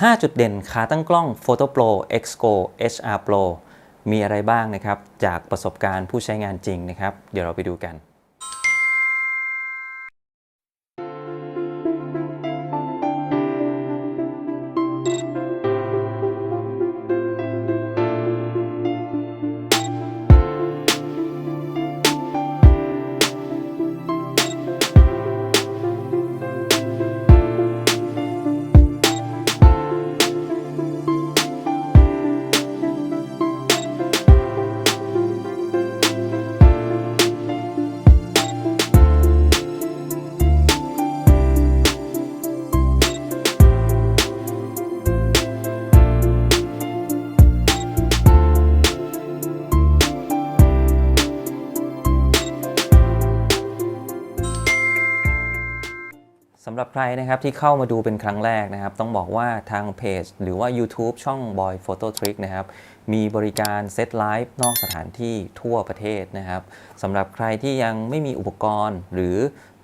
5 จุดเด่นขาตั้งกล้อง Photo Pro X Go HR Pro มีอะไรบ้างนะครับ จากประสบการณ์ผู้ใช้งานจริงนะครับ เดี๋ยวเราไปดูกันำหรับใครนะครับที่เข้ามาดูเป็นครั้งแรกนะครับ ต้องบอกว่าทางเพจหรือว่า YouTube ช่อง Boy Photo Trick นะครับ มีบริการเซตไลฟ์นอกสถานที่ทั่วประเทศนะครับสำหรับใครที่ยังไม่มีอุปกรณ์หรือ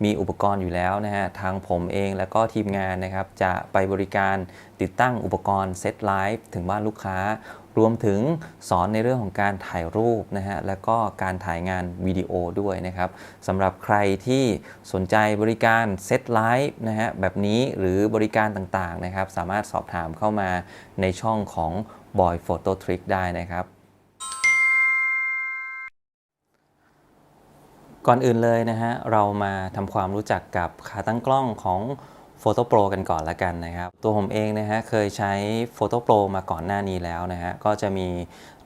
มีอุปกรณ์อยู่แล้วนะฮะทางผมเองแล้วก็ทีมงานนะครับ จะไปบริการติดตั้งอุปกรณ์เซตไลฟ์ถึงบ้านลูกค้า รวมถึงสอนในเรื่องของการถ่ายรูปนะฮะแล้วก็การถ่ายงานวิดีโอด้วยนะครับสำหรับใครที่สนใจบริการเซตไลฟ์นะฮะแบบนี้หรือบริการต่างๆนะครับ สามารถสอบถามเข้ามาในช่องของ Boy Photo Trick ได้นะครับ ก่อนอื่นเลยนะฮะ เรามาทำความรู้จักกับขาตั้งกล้องของ Photo Pro กันก่อนละกันนะครับ ตัวผมเองนะฮะ เคยใช้ Photo Pro มาก่อนหน้านี้แล้วนะฮะ ก็จะมี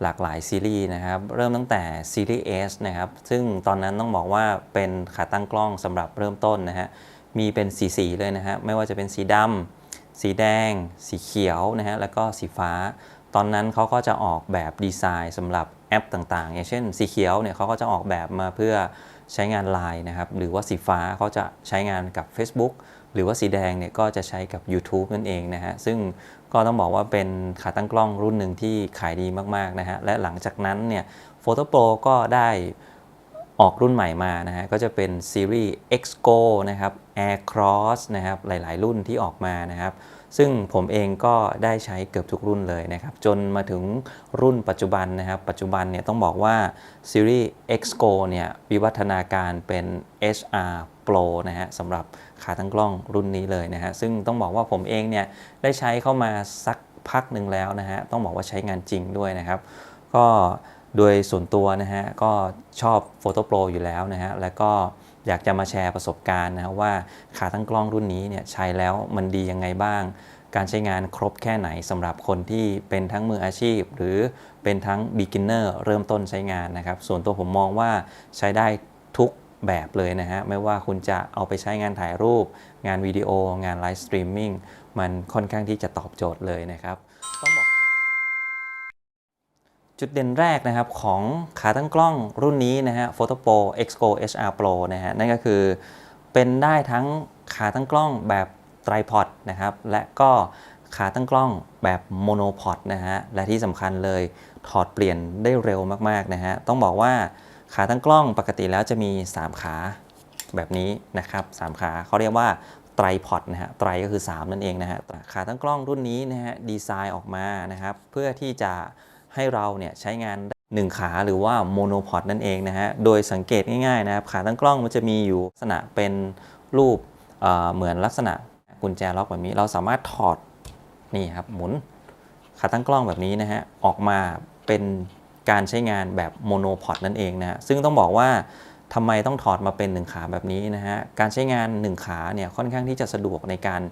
หลากหลายซีรีส์นะครับ เริ่มตั้งแต่ซีรีส์ S นะครับ ซึ่งตอนนั้นต้องบอกว่าเป็นขาตั้งกล้องสำหรับเริ่มต้นนะฮะ มีเป็นสีสีเลยนะฮะ ไม่ว่าจะเป็นสีดำสีแดง สีเขียวนะฮะ แล้วก็สีฟ้า ตอนนั้นเขาก็จะออกแบบดีไซน์สำหรับแอปต่างๆ อย่างเช่นสีเขียวเนี่ยเขาก็จะออกแบบมาเพื่อใช้งานไลน์นะครับ หรือว่าสีฟ้าเขาจะใช้งานกับ Facebook หรือว่าสีแดงเนี่ยก็จะใช้กับ YouTube นั่นเองนะฮะ ซึ่งก็ต้องบอกว่าเป็นขาตั้งกล้องรุ่นหนึ่งที่ขายดีมากๆนะฮะ และหลังจากนั้นเนี่ย Photo Pro ก็ได้ออกรุ่นใหม่มานะฮะ ก็จะเป็นซีรีส์ X Go นะครับ Air Cross นะครับ หลายๆ รุ่นที่ออกมานะครับ ซึ่งผมเองก็ได้ใช้เกือบทุกรุ่นเลยนะครับ จนมาถึงรุ่นปัจจุบันนะครับ ปัจจุบันเนี่ยต้องบอกว่าซีรีส์ X Go เนี่ยวิวัฒนาการเป็น HR Pro นะฮะสำหรับขาตั้งกล้องรุ่นนี้เลยนะฮะซึ่งต้องบอกว่าผมเองเนี่ยได้ใช้เข้ามาสักพักหนึ่งแล้วนะฮะต้องบอกว่าใช้งานจริงด้วยนะครับ ก็โดยส่วนตัวนะฮะก็ชอบ Photo Pro อยู่แล้วนะฮะแล้วก็ อยากจะมาแชร์ประสบการณ์นะว่าขาตั้งกล้องรุ่นนี้เนี่ยใช้แล้วมันดียังไงบ้าง การใช้งานครบแค่ไหนสำหรับคนที่เป็นทั้งมืออาชีพ หรือเป็นทั้ง beginner เริ่มต้นใช้งานนะครับ ส่วนตัวผมมองว่าใช้ได้ทุกแบบเลยนะฮะ ไม่ว่าคุณจะเอาไปใช้งานถ่ายรูป งานวิดีโอ งานไลฟ์สตรีมมิ่งมันค่อนข้างที่จะตอบโจทย์เลยนะครับ ต้องบอก จุดเด่นแรกนะครับของขาตั้งกล้องรุ่นนี้นะฮะ Photo Pro X Go HR Pro นะฮะนั่นก็คือเป็นได้ทั้งขาตั้งกล้องแบบไตรพอดนะครับและก็ขาตั้งกล้องแบบโมโนพอดนะฮะและที่สำคัญเลยถอดเปลี่ยนได้เร็วมากๆนะฮะต้องบอกว่าขาตั้งกล้องปกติแล้วจะมี 3 ขาแบบนี้นะครับสามขาเขาเรียกว่าไตรพอดนะฮะไตรก็คือ 3 นั่นเองนะฮะขาตั้งกล้องรุ่นนี้นะฮะดีไซน์ออกมานะครับเพื่อที่จะ ให้เราเนี่ยใช้งานหนึ่งขาหรือว่าโมโนพอดนั่นเองนะฮะ โดยสังเกตง่ายๆนะครับ ขาตั้งกล้องมันจะมีอยู่ลักษณะเป็นรูปเเหมือนลักษณะกุญแจล็อกแบบนี้ เราสามารถถอดนี่ครับหมุนขาตั้งกล้องแบบนี้นะฮะ ออกมาเป็นการใช้งานแบบโมโนพอดนั่นเองนะซึ่งต้องบอกว่าทำไมต้องถอดมาเป็น 1 ขาแบบนี้นะฮะ การใช้งาน 1 ขาเนี่ยค่อนข้างที่จะสะดวกในการ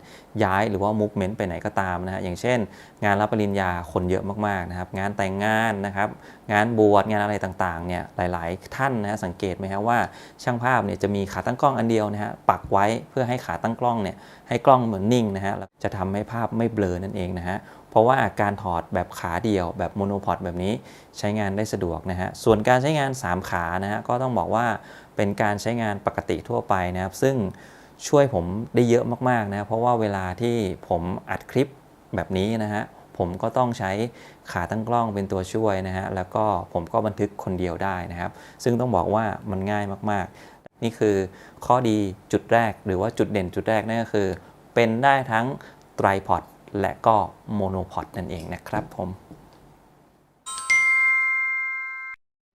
ย้ายหรือว่า movement ไปไหนก็ตามนะฮะอย่างเช่น งานรับปริญญาคนเยอะมากๆนะครับ งานแต่งงานนะครับ งานบวชงานอะไรต่างๆเนี่ยหลาย ๆ ท่านนะฮะสังเกตไหมฮะว่าช่างภาพเนี่ยจะมีขาตั้งกล้องอันเดียวนะฮะปักไว้เพื่อให้ขาตั้งกล้องเนี่ยให้กล้องเหมือนนิ่งนะฮะแล้วจะทำให้ภาพไม่เบลอนั่นเองนะฮะเพราะว่าการถอดแบบขาเดียวแบบโมโนพอดแบบนี้ใช้งานได้สะดวกนะฮะส่วนการใช้งาน 3 ขานะฮะก็ต้องบอกว่าเป็นการใช้งานปกติทั่วไปนะครับ ซึ่ง ช่วยผมได้เยอะมากๆนะเพราะว่าเวลาที่ผมอัดคลิปแบบนี้นะฮะผมก็ต้องใช้ขาตั้งกล้องเป็นตัวช่วยนะฮะแล้วก็ผมก็บันทึกคนเดียวได้นะครับ ซึ่งต้องบอกว่ามันง่ายมากๆ นี่คือข้อดีจุดแรกหรือว่าจุดเด่นจุดแรกนั่นก็คือ เป็นได้ทั้งไตรพอดและก็โมโนพอดนั่นเองนะครับผม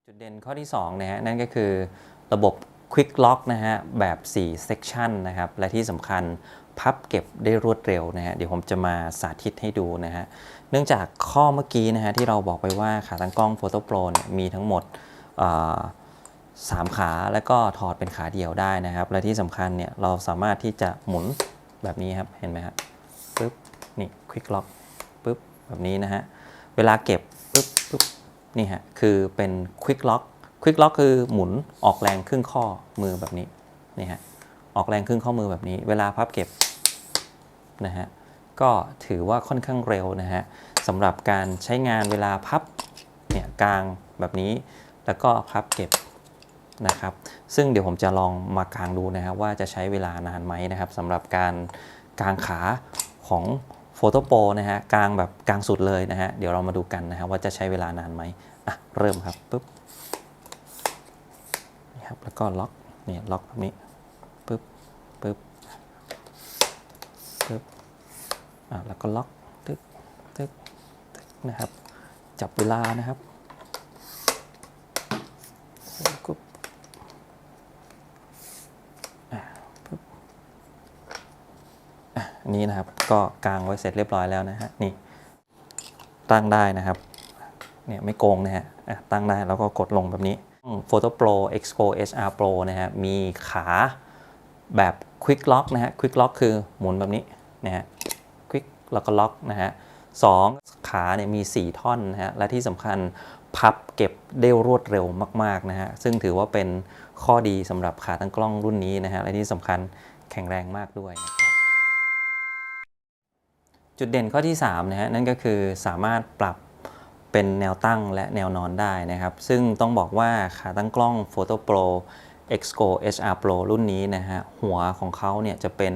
จุดเด่นข้อที่2นะฮะนั่นก็คือระบบ Quick Lock นะฮะแบบ 4 Section นะครับ และที่สำคัญพับเก็บได้รวดเร็วนะฮะเดี๋ยวผมจะมาสาธิตให้ดูนะฮะเนื่องจากข้อเมื่อกี้นะฮะที่เราบอกไปว่าขาตั้งกล้อง Photo Pro เนี่ยมีทั้งหมดสามขาแล้วก็ถอดเป็นขาเดียวได้นะครับ และที่สำคัญเนี่ยเราสามารถที่จะหมุนแบบนี้ครับเห็นไหมครับปึ๊บนี่ Quick Lock ปึ๊บแบบนี้นะฮะเวลาเก็บปึ๊บปึ๊บนี่ฮะคือเป็น Quick Lock Quick Lock คลิกล็อกคือหมุนออกแรงครึ่งข้อมือแบบนี้นี่ฮะออกแรงครึ่งข้อมือแบบนี้ เวลาพับเก็บนะฮะก็ถือว่าค่อนข้างเร็วนะฮะสำหรับการใช้งานเวลาพับเนี่ยกลางแบบนี้ แล้วก็พับเก็บนะครับ ซึ่งเดี๋ยวผมจะลองมากางดูนะครับว่าจะใช้เวลานานไหมนะครับสำหรับการกางขาของ Photo Pro นะฮะกลางแบบกลางสุดเลยนะฮะเดี๋ยวเรามาดูกันนะฮะว่าจะใช้เวลานานไหมอะเริ่มครับปุ๊บ ครับ แล้วก็ล็อกนี่ล็อกแบบนี้ปุ๊บปุ๊บปุ๊บอะแล้วก็ล็อกตึ๊กตึ๊กตึ๊กนะครับ จับเวลานะครับปุ๊บอะปุ๊บอะอันนี้นะครับก็กางไว้เสร็จเรียบร้อยแล้วนะฮะนี่ตั้งได้นะครับเนี่ยไม่โกงนะฮะอะตั้งได้แล้วก็กดลงแบบนี้ Photo Pro Expo HR Pro นะฮะมีขาแบบ Quick Lock นะฮะ Quick Lock คือหมุนแบบนี้นะฮะ Quick แล้วก็ล็อกนะฮะสองขาเนี่ยมี 4 ท่อนนะฮะ และที่สำคัญพับเก็บได้รวดเร็วมาก ๆ นะฮะ ซึ่งถือว่าเป็นข้อดีสำหรับขาตั้งกล้องรุ่นนี้นะฮะ และที่สำคัญแข็งแรงมากด้วยนะครับจุดเด่นข้อที่3นะฮะนั่นก็คือสามารถปรับ เป็นแนวตั้งและแนวนอนได้นะครับ ซึ่งต้องบอกว่าขาตั้งกล้อง Photo Pro Exco HR Pro รุ่นนี้นะฮะหัวของเขาเนี่ยจะเป็น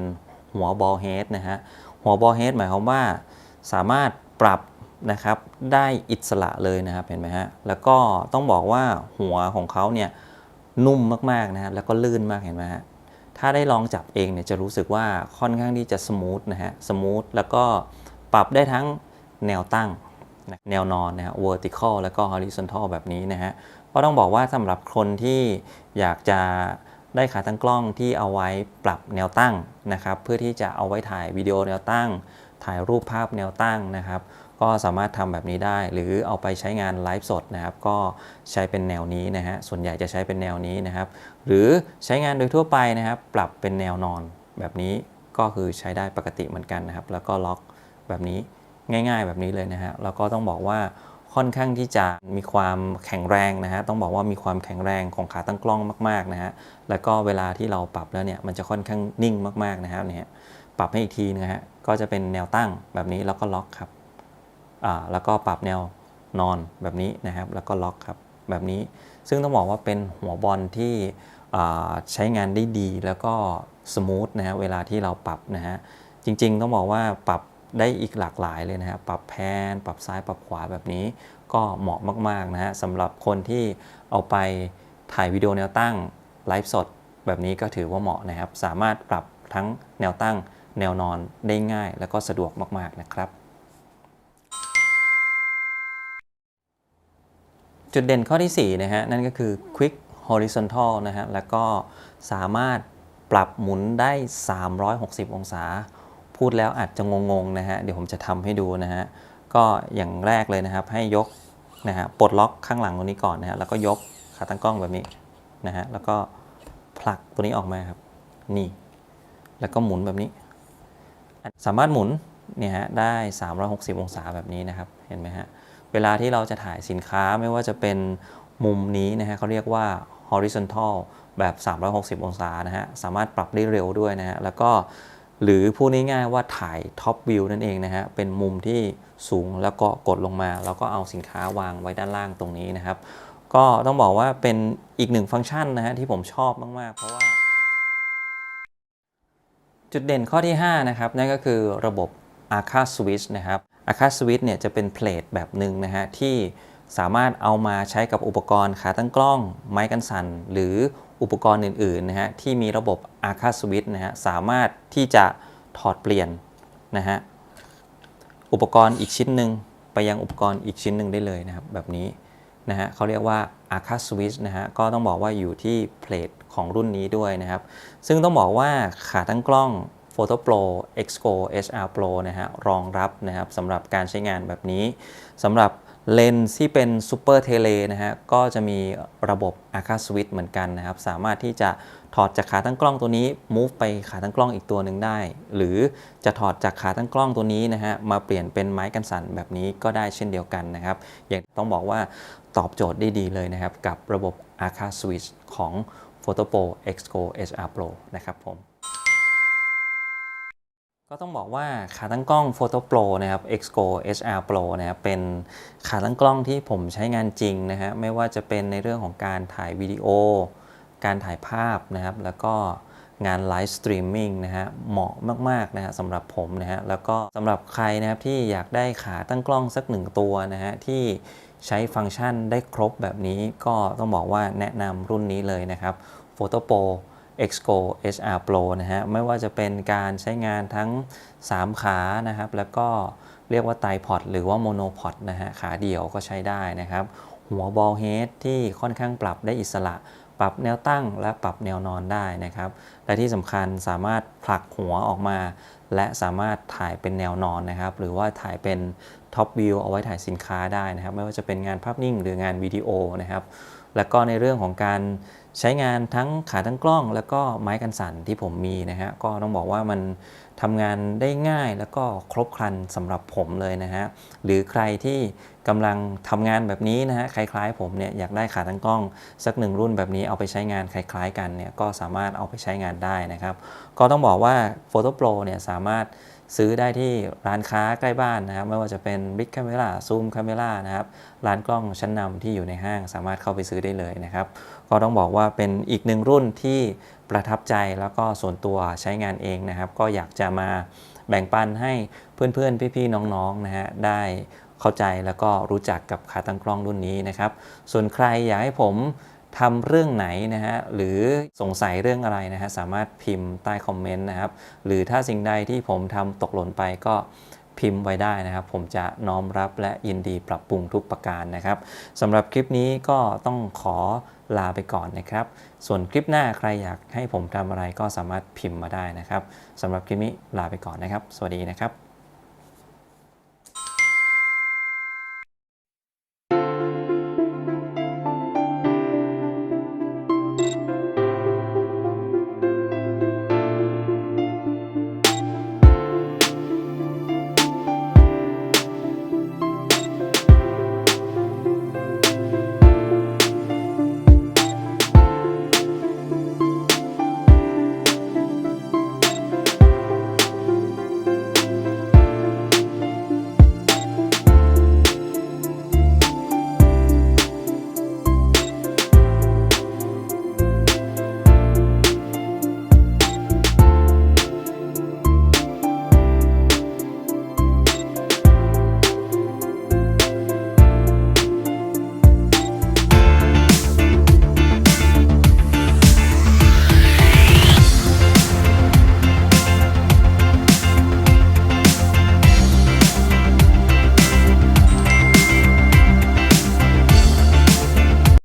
หัวบอลเฮดนะฮะหัวบอลเฮดหมายความว่าสามารถปรับนะครับได้อิสระเลยนะครับเห็นไหมฮะแล้วก็ต้องบอกว่าหัวของเขาเนี่ยนุ่มมากๆนะฮะแล้วก็ลื่นมากเห็นไหมฮะถ้าได้ลองจับเองเนี่ยจะรู้สึกว่าค่อนข้างที่จะสมูทนะฮะสมูทแล้วก็ปรับได้ทั้งแนวตั้ง แนวนอนนะฮะ vertical แล้วก็ horizontal แบบนี้นะฮะก็ต้องบอกว่าสำหรับคนที่อยากจะได้ขาตั้งกล้องที่เอาไว้ปรับแนวตั้งนะครับ เพื่อที่จะเอาไว้ถ่ายวิดีโอแนวตั้ง ถ่ายรูปภาพแนวตั้งนะครับ ก็สามารถทำแบบนี้ได้ หรือเอาไปใช้งานไลฟ์สดนะครับ ก็ใช้เป็นแนวนี้นะฮะส่วนใหญ่จะใช้เป็นแนวนี้นะครับ หรือใช้งานโดยทั่วไปนะครับ ปรับเป็นแนวนอนแบบนี้ก็คือใช้ได้ปกติเหมือนกันนะครับ แล้วก็ล็อกแบบนี้ ง่าย ๆ แบบนี้เลยนะฮะแล้วก็ต้องบอกว่าค่อนข้างที่จะมีความแข็งแรงนะฮะต้องบอกว่ามีความแข็งแรงของขาตั้งกล้องมากๆนะฮะแล้วก็เวลาที่เราปรับแล้วเนี่ยมันจะค่อนข้างนิ่งมากๆนะครับเนี่ยปรับให้อีกทีนะฮะก็จะเป็นแนวตั้งแบบนี้แล้วก็ล็อกครับอ่าแล้วก็ปรับแนวนอนแบบนี้นะครับ แล้วก็ล็อกครับแบบนี้ ซึ่งต้องบอกว่าเป็นหัวบอลที่อ่าใช้งานได้ดีแล้วก็สมูทนะฮะเวลาที่เราปรับนะฮะจริงๆ ต้องบอกว่าปรับ ได้อีกหลากหลายเลยนะฮะปรับแพน ปรับซ้ายปรับขวาแบบนี้ ก็เหมาะมากๆนะฮะสำหรับคนที่เอาไปถ่ายวิดีโอแนวตั้งไลฟ์สด แบบนี้ก็ถือว่าเหมาะนะครับ สามารถปรับทั้งแนวตั้งแนวนอนได้ง่าย แล้วก็สะดวกมากๆนะครับจุดเด่นข้อที่4นะฮะนั่นก็คือ Quick Horizontal นะฮะแล้วก็สามารถปรับหมุนได้ 360 องศา พูดแล้วอาจจะงงๆนะฮะเดี๋ยวผมจะทำให้ดูนะฮะก็อย่างแรกเลยนะครับ ให้ยกนะฮะปลดล็อกข้างหลังตรงนี้ก่อนนะฮะแล้วก็ยกขาตั้งกล้องแบบนี้นะฮะแล้วก็ผลักตัวนี้ออกมาครับ นี่ แล้วก็หมุนแบบนี้ สามารถหมุนเนี่ยฮะได้ 360 องศาแบบนี้นะครับเห็นไหมฮะเวลาที่เราจะถ่ายสินค้าไม่ว่าจะเป็นมุมนี้นะฮะเขาเรียกว่า horizontal แบบ 360 องศานะฮะสามารถปรับได้เร็วด้วยนะฮะแล้วก็ หรือพูดง่ายๆว่าถ่าย top view นั่นเองนะฮะ เป็นมุมที่สูงแล้วก็กดลงมา แล้วก็เอาสินค้าวางไว้ด้านล่างตรงนี้นะครับ ก็ต้องบอกว่าเป็นอีกหนึ่งฟังก์ชันนะฮะที่ผมชอบมากๆ เพราะว่า จุดเด่นข้อที่ 5 นะครับ นั่นก็คือระบบ Arca Switch นะครับ Arca Switch เนี่ยจะเป็นเพลทแบบหนึ่งนะฮะที่สามารถเอามาใช้กับอุปกรณ์ขาตั้งกล้อง ไม้กันสั่น หรือ อุปกรณ์อื่นๆนะฮะที่มีระบบ Arca Switch นะฮะสามารถที่จะถอดเปลี่ยนนะฮะอุปกรณ์อีกชิ้นหนึ่งไปยังอุปกรณ์อีกชิ้นหนึ่งได้เลยนะครับแบบนี้นะฮะเขาเรียกว่า Arca Switch นะฮะก็ต้องบอกว่าอยู่ที่เพลทของรุ่นนี้ด้วยนะครับ ซึ่งต้องบอกว่าขาตั้งกล้อง Photo Pro Exco HR Pro นะฮะรองรับนะครับสำหรับการใช้งานแบบนี้สำหรับ เลนส์ที่เป็น Super Tele นะฮะก็จะมีระบบ Arca Switch เหมือนกันนะครับ สามารถที่จะถอดจากขาตั้งกล้องตัวนี้ move ไปขาตั้งกล้องอีกตัวหนึ่งได้ หรือจะถอดจากขาตั้งกล้องตัวนี้นะฮะมาเปลี่ยนเป็นไม้กันสั่นแบบนี้ก็ได้เช่นเดียวกันนะครับ อย่างต้องบอกว่าตอบโจทย์ได้ดีเลยนะครับ กับระบบ Arca Switch ของ Photo Pro Exco HR Pro นะครับผม ก็ต้องบอกว่าขาตั้งกล้อง Photo Pro นะครับ Exco HR Pro นะครับเป็นขาตั้งกล้องที่ผมใช้งานจริงนะฮะไม่ว่าจะเป็นในเรื่องของการถ่ายวิดีโอ การถ่ายภาพนะครับ แล้วก็งานไลฟ์สตรีมมิ่งนะฮะเหมาะมาก ๆ นะฮะสำหรับผมนะฮะแล้วก็สำหรับใครนะครับที่อยากได้ขาตั้งกล้องสักหนึ่งตัวนะฮะที่ใช้ฟังก์ชันได้ครบแบบนี้ก็ต้องบอกว่าแนะนำรุ่นนี้เลยนะครับ Photo Pro Exco HR Pro นะฮะไม่ว่าจะเป็นการใช้งานทั้ง 3 ขานะครับแล้วก็เรียกว่าไตพอดหรือว่าโมโนพอดนะฮะขาเดี่ยวก็ใช้ได้นะครับ หัวบอลเฮดที่ค่อนข้างปรับได้อิสระ ปรับแนวตั้งและปรับแนวนอนได้นะครับ และที่สำคัญสามารถผลักหัวออกมา และสามารถถ่ายเป็นแนวนอนนะครับ หรือว่าถ่ายเป็นท็อปวิวเอาไว้ถ่ายสินค้าได้นะครับ ไม่ว่าจะเป็นงานภาพนิ่งหรืองานวิดีโอนะครับ แล้วก็ในเรื่องของการ ใช้งานทั้งขาทั้งกล้อง แล้วก็ไม้กันสั่นที่ผมมีนะฮะก็ต้องบอกว่ามันทำงานได้ง่ายแล้วก็ครบครันสำหรับผมเลยนะฮะหรือใครที่กำลังทำงานแบบนี้นะฮะคล้ายๆ ผมเนี่ยอยากได้ขาตั้งกล้อง สักหนึ่งรุ่นแบบนี้เอาไปใช้งานคล้าย ๆ กันเนี่ยก็สามารถเอาไปใช้งานได้นะครับ ก็ต้องบอกว่า Photo Pro เนี่ยสามารถซื้อได้ที่ร้านค้าใกล้บ้านนะครับ ไม่ว่าจะเป็น Big Camera Zoom Camera นะครับ ร้านกล้องชั้นนำที่อยู่ในห้างสามารถเข้าไปซื้อได้เลยนะครับ ก็ต้องบอกว่าเป็นอีกหนึ่งรุ่นที่ประทับใจแล้วก็ส่วนตัวใช้งานเองนะครับ ก็อยากจะมาแบ่งปันให้เพื่อนๆ พี่ๆ น้องๆ นะฮะ ได้เข้าใจแล้วก็รู้จักกับขาตั้งกล้องรุ่นนี้นะครับ ส่วนใครอยากให้ผมทำเรื่องไหนนะฮะ หรือสงสัยเรื่องอะไรนะฮะ สามารถพิมพ์ใต้คอมเมนต์นะครับ หรือถ้าสิ่งใดที่ผมทำตกหล่นไปก็ พิมพ์ไว้ได้นะครับ ผมจะน้อมรับและยินดีปรับปรุงทุกประการนะครับสำหรับคลิปนี้ก็ต้องขอลาไปก่อนนะครับ ส่วนคลิปหน้าใครอยากให้ผมทำอะไรก็สามารถพิมพ์มาได้นะครับสำหรับคลิปนี้ลาไปก่อนนะครับ สวัสดีนะครับ